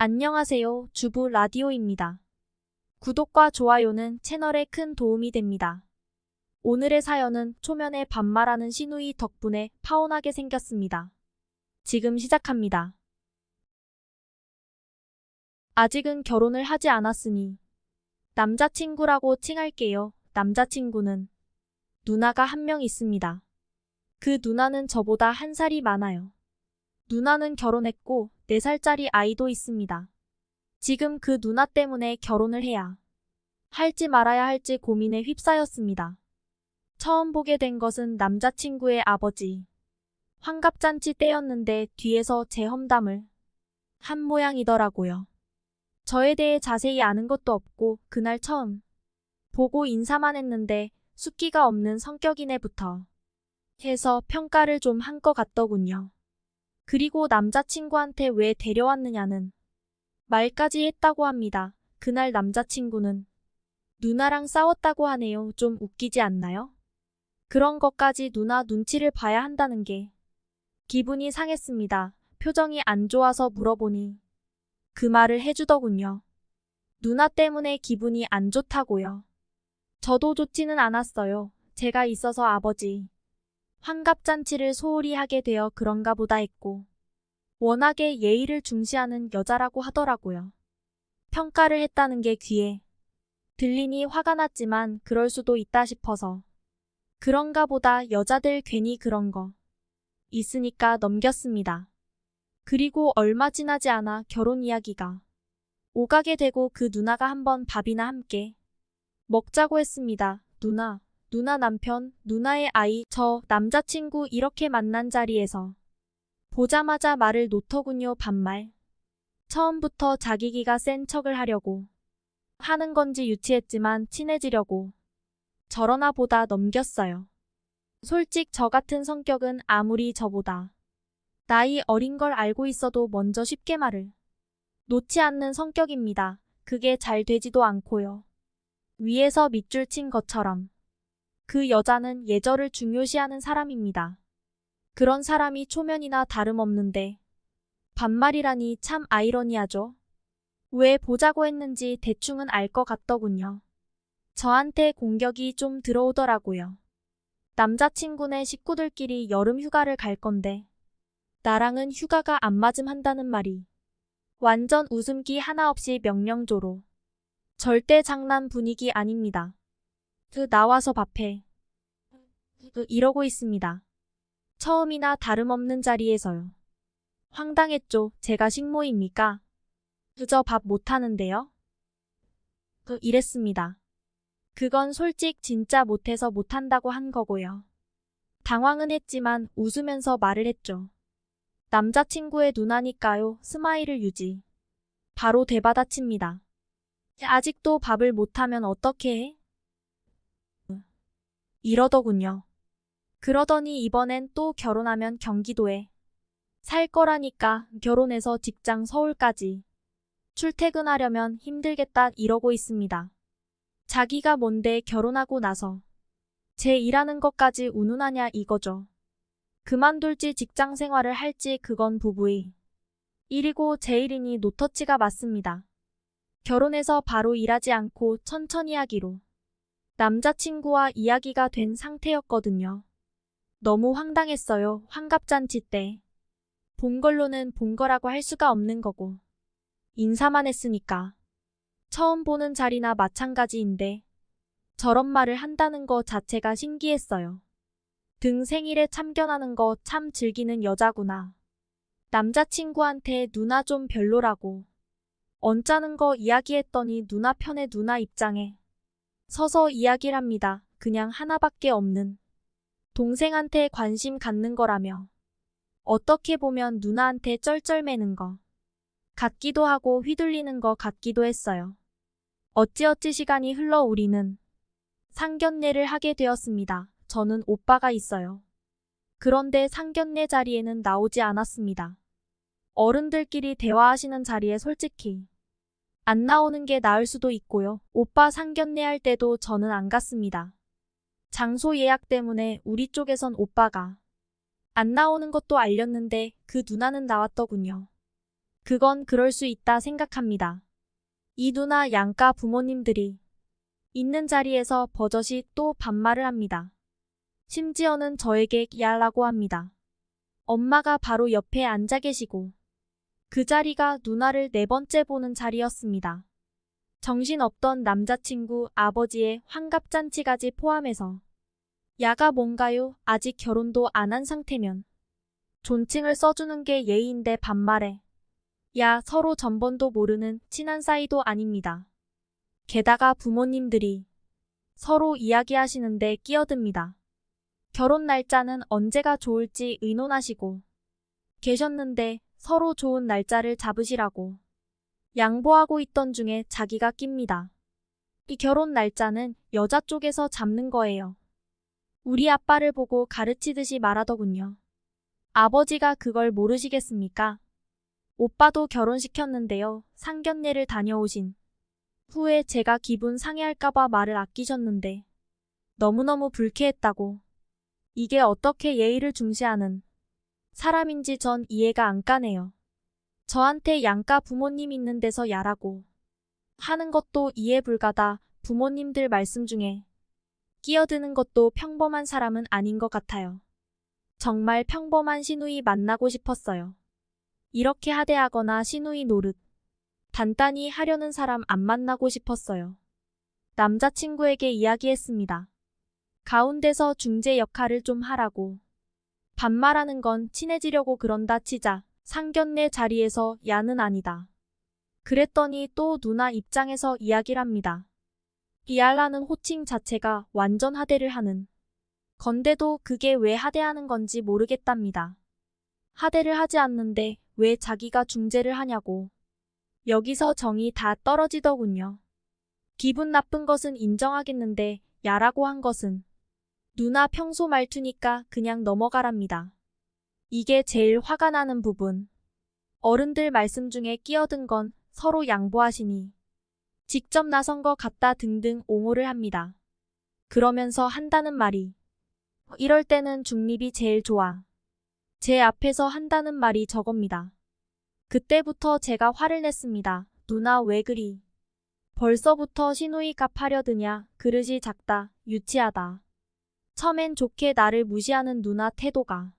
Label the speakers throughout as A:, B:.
A: 안녕하세요. 주부 라디오입니다. 구독과 좋아요는 채널에 큰 도움이 됩니다. 오늘의 사연은 초면에 반말하는 신우이 덕분에 파혼하게 생겼습니다. 지금 시작합니다. 아직은 결혼을 하지 않았으니 남자친구라고 칭할게요. 남자친구는 누나가 한 명 있습니다. 그 누나는 저보다 한 살이 많아요. 누나는 결혼했고 4살짜리 아이도 있습니다. 지금 그 누나 때문에 결혼을 해야 할지 말아야 할지 고민에 휩싸였습니다. 처음 보게 된 것은 남자친구의 아버지. 환갑잔치 때였는데 뒤에서 제 험담을 한 모양이더라고요. 저에 대해 자세히 아는 것도 없고 그날 처음 보고 인사만 했는데 숫기가 없는 성격이네부터 해서 평가를 좀 한 것 같더군요. 그리고 남자친구한테 왜 데려왔느냐는 말까지 했다고 합니다. 그날 남자친구는 누나랑 싸웠다고 하네요. 좀 웃기지 않나요? 그런 것까지 누나 눈치를 봐야 한다는 게 기분이 상했습니다. 표정이 안 좋아서 물어보니 그 말을 해주더군요. 누나 때문에 기분이 안 좋다고요. 저도 좋지는 않았어요. 제가 있어서 아버지 환갑잔치를 소홀히 하게 되어 그런가 보다 했고 워낙에 예의를 중시하는 여자라고 하더라고요. 평가를 했다는 게 귀에 들리니 화가 났지만 그럴 수도 있다 싶어서 그런가 보다 여자들 괜히 그런 거 있으니까 넘겼습니다. 그리고 얼마 지나지 않아 결혼 이야기가 오가게 되고 그 누나가 한번 밥이나 함께 먹자고 했습니다. 누나, 누나 남편, 누나의 아이, 저 남자친구 이렇게 만난 자리에서 보자마자 말을 놓더군요 반말. 처음부터 자기기가 센 척을 하려고 하는 건지 유치했지만 친해지려고 저러나 보다 넘겼어요. 솔직 저 같은 성격은 아무리 저보다 나이 어린 걸 알고 있어도 먼저 쉽게 말을 놓지 않는 성격입니다. 그게 잘 되지도 않고요. 위에서 밑줄 친 것처럼 그 여자는 예절을 중요시하는 사람입니다. 그런 사람이 초면이나 다름없는데 반말이라니 참 아이러니하죠. 왜 보자고 했는지 대충은 알 것 같더군요. 저한테 공격이 좀 들어오더라고요. 남자친구네 식구들끼리 여름 휴가를 갈 건데 나랑은 휴가가 안 맞음 한다는 말이 완전 웃음기 하나 없이 명령조로 절대 장난 분위기 아닙니다. 그 나와서 밥해. 그 이러고 있습니다. 처음이나 다름없는 자리에서요. 황당했죠. 제가 식모입니까? 그저 밥 못하는데요. 그 이랬습니다. 그건 솔직 진짜 못해서 못한다고 한 거고요. 당황은 했지만 웃으면서 말을 했죠. 남자친구의 누나니까요. 스마일을 유지. 바로 대받아칩니다. 아직도 밥을 못하면 어떻게 해? 이러더군요. 그러더니 이번엔 또 결혼하면 경기도에 살 거라니까 결혼해서 직장 서울까지 출퇴근하려면 힘들겠다 이러고 있습니다. 자기가 뭔데 결혼하고 나서 제 일하는 것까지 운운하냐 이거죠. 그만둘지 직장 생활을 할지 그건 부부의 일이고 제 일이니 노터치가 맞습니다. 결혼해서 바로 일하지 않고 천천히 하기로 남자친구와 이야기가 된 상태였거든요. 너무 황당했어요. 환갑잔치 때. 본 걸로는 본 거라고 할 수가 없는 거고. 인사만 했으니까. 처음 보는 자리나 마찬가지인데 저런 말을 한다는 거 자체가 신기했어요. 등 생일에 참견하는 거 참 즐기는 여자구나. 남자친구한테 누나 좀 별로라고. 언짢은 거 이야기했더니 누나 편에 누나 입장에 서서 이야기를 합니다. 그냥 하나밖에 없는 동생한테 관심 갖는 거라며. 어떻게 보면 누나한테 쩔쩔매는 거. 같기도 하고 휘둘리는 거 같기도 했어요. 어찌어찌 시간이 흘러 우리는 상견례를 하게 되었습니다. 저는 오빠가 있어요. 그런데 상견례 자리에는 나오지 않았습니다. 어른들끼리 대화하시는 자리에 솔직히 안 나오는 게 나을 수도 있고요. 오빠 상견례 할 때도 저는 안 갔습니다. 장소 예약 때문에 우리 쪽에선 오빠가 안 나오는 것도 알렸는데 그 누나는 나왔더군요. 그건 그럴 수 있다 생각합니다. 이 누나 양가 부모님들이 있는 자리에서 버젓이 또 반말을 합니다. 심지어는 저에게 야라고 합니다. 엄마가 바로 옆에 앉아 계시고 그 자리가 누나를 네 번째 보는 자리였습니다. 정신없던 남자친구 아버지의 환갑잔치까지 포함해서 야가 뭔가요? 아직 결혼도 안 한 상태면 존칭을 써주는 게 예의인데 반말해. 야 서로 전번도 모르는 친한 사이도 아닙니다. 게다가 부모님들이 서로 이야기하시는데 끼어듭니다. 결혼 날짜는 언제가 좋을지 의논하시고 계셨는데 서로 좋은 날짜를 잡으시라고 양보하고 있던 중에 자기가 낍니다. 이 결혼 날짜는 여자 쪽에서 잡는 거예요. 우리 아빠를 보고 가르치듯이 말하더군요. 아버지가 그걸 모르시겠습니까? 오빠도 결혼시켰는데요. 상견례를 다녀오신 후에 제가 기분 상해할까봐 말을 아끼셨는데 너무너무 불쾌했다고. 이게 어떻게 예의를 중시하는 사람인지 전 이해가 안 가네요. 저한테 양가 부모님 있는 데서 야라고 하는 것도 이해 불가다 부모님들 말씀 중에 끼어드는 것도 평범한 사람은 아닌 것 같아요. 정말 평범한 시누이 만나고 싶었어요. 이렇게 하대하거나 시누이 노릇 단단히 하려는 사람 안 만나고 싶었어요. 남자친구에게 이야기했습니다. 가운데서 중재 역할을 좀 하라고. 반말하는 건 친해지려고 그런다 치자. 상견례 자리에서 야는 아니다. 그랬더니 또 누나 입장에서 이야기를 합니다. 이알라는 호칭 자체가 완전 하대를 하는 건데도 그게 왜 하대하는 건지 모르겠답니다. 하대를 하지 않는데 왜 자기가 중재를 하냐고. 여기서 정이 다 떨어지더군요. 기분 나쁜 것은 인정하겠는데 야라고 한 것은 누나 평소 말투니까 그냥 넘어가랍니다. 이게 제일 화가 나는 부분. 어른들 말씀 중에 끼어든 건 서로 양보하시니 직접 나선 거 같다 등등 옹호를 합니다. 그러면서 한다는 말이 이럴 때는 중립이 제일 좋아. 제 앞에서 한다는 말이 저겁니다. 그때부터 제가 화를 냈습니다. 누나 왜 그리? 벌써부터 시누이 값하려 드냐? 그릇이 작다. 유치하다. 처맨 좋게 나를 무시하는 누나 태도가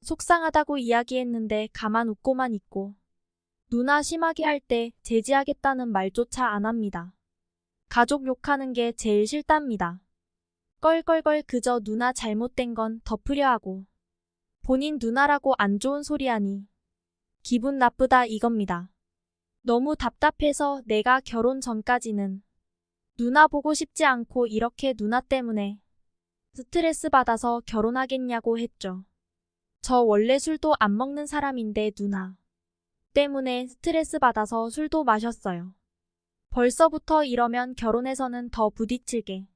A: 속상하다고 이야기했는데 가만 웃고만 있고 누나 심하게 할 때 제지하겠다는 말조차 안 합니다. 가족 욕하는 게 제일 싫답니다. 껄껄껄 그저 누나 잘못된 건 덮으려 하고 본인 누나라고 안 좋은 소리 하니 기분 나쁘다 이겁니다. 너무 답답해서 내가 결혼 전까지는 누나 보고 싶지 않고 이렇게 누나 때문에 스트레스 받아서 결혼하겠냐고 했죠. 저 원래 술도 안 먹는 사람인데 누나 때문에 스트레스 받아서 술도 마셨어요. 벌써부터 이러면 결혼해서는 더 부딪힐게.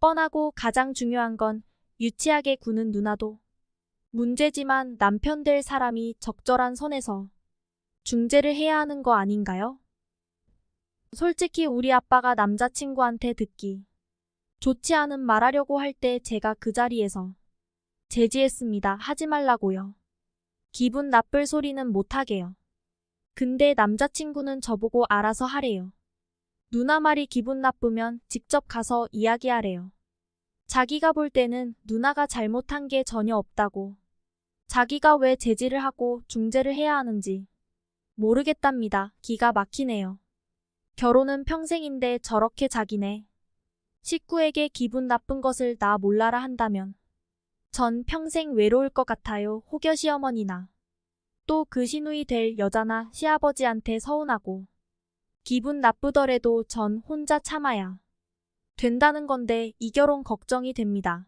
A: 뻔하고 가장 중요한 건 유치하게 구는 누나도 문제지만 남편 될 사람이 적절한 선에서 중재를 해야 하는 거 아닌가요? 솔직히 우리 아빠가 남자친구한테 듣기 좋지 않은 말하려고 할 때 제가 그 자리에서 제지했습니다. 하지 말라고요. 기분 나쁠 소리는 못하게요. 근데 남자친구는 저보고 알아서 하래요. 누나 말이 기분 나쁘면 직접 가서 이야기하래요. 자기가 볼 때는 누나가 잘못한 게 전혀 없다고. 자기가 왜 제지를 하고 중재를 해야 하는지 모르겠답니다. 기가 막히네요. 결혼은 평생인데 저렇게 자기네. 식구에게 기분 나쁜 것을 나 몰라라 한다면 전 평생 외로울 것 같아요. 혹여 시어머니나 또 그 시누이 될 여자나 시아버지한테 서운하고 기분 나쁘더라도 전 혼자 참아야 된다는 건데 이 결혼 걱정이 됩니다.